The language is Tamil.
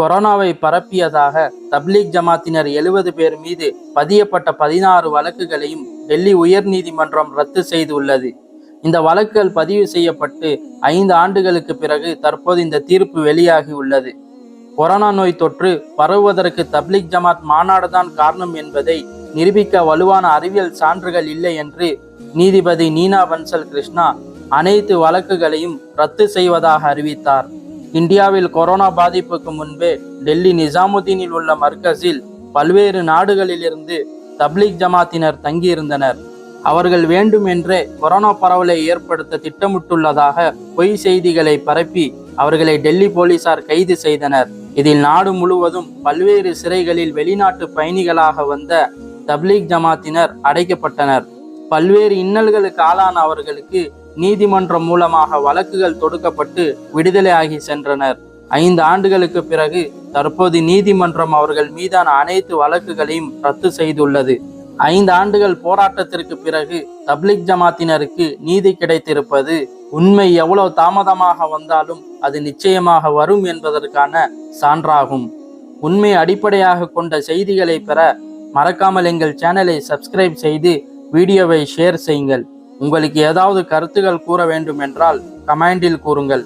கொரோனாவை பரப்பியதாக தப்லீக் ஜமாத்தினர் எழுபது பேர் மீது பதியப்பட்ட பதினாறு வழக்குகளையும் டெல்லி உயர்நீதிமன்றம் ரத்து செய்துள்ளது. இந்த வழக்குகள் பதிவு செய்யப்பட்டு ஐந்து ஆண்டுகளுக்கு பிறகு தற்போது இந்த தீர்ப்பு வெளியாகி உள்ளது. கொரோனா நோய் தொற்று பரவுவதற்கு தப்லீக் ஜமாத் மாநாடுதான் காரணம் என்பதை நிரூபிக்க வலுவான அறிவியல் சான்றுகள் இல்லை என்று நீதிபதி நீனா பன்சல் கிருஷ்ணா அனைத்து வழக்குகளையும் ரத்து செய்வதாக அறிவித்தார். இந்தியாவில் கொரோனா பாதிப்புக்கு முன்பே டெல்லி நிசாமுதீனில் உள்ள மர்கஸில் பல்வேறு நாடுகளிலிருந்து தப்லீக் ஜமாத்தினர் தங்கியிருந்தனர். அவர்கள் வேண்டுமென்றே கொரோனா பரவலை ஏற்படுத்த திட்டமிட்டுள்ளதாக பொய் செய்திகளை பரப்பி அவர்களை டெல்லி போலீசார் கைது செய்தனர். இதில் நாடு முழுவதும் பல்வேறு சிறைகளில் வெளிநாட்டு பயணிகளாக வந்த தப்லீக் ஜமாத்தினர் அடைக்கப்பட்டனர். பல்வேறு இன்னல்களுக்கு ஆளான அவர்களுக்கு நீதிமன்றம் மூலமாக வழக்குகள் தொடுக்கப்பட்டு விடுதலையாகி சென்றனர். ஐந்து ஆண்டுகளுக்கு பிறகு தற்போது நீதிமன்றம் அவர்கள் மீதான அனைத்து வழக்குகளையும் ரத்து செய்துள்ளது. ஐந்து ஆண்டுகள் போராட்டத்திற்கு பிறகு தப்லிக் ஜமாத்தினருக்கு நீதி கிடைத்திருப்பது உண்மை எவ்வளவு தாமதமாக வந்தாலும் அது நிச்சயமாக வரும் என்பதற்கான சான்றாகும். உண்மை அடிப்படையாக கொண்ட செய்திகளை பெற மறக்காமல் எங்கள் சேனலை சப்ஸ்கிரைப் செய்து வீடியோவை ஷேர் செய்யுங்கள். உங்களுக்கு ஏதாவது கருத்துகள் கூற வேண்டும் என்றால் கமெண்டில் கூறுங்கள்.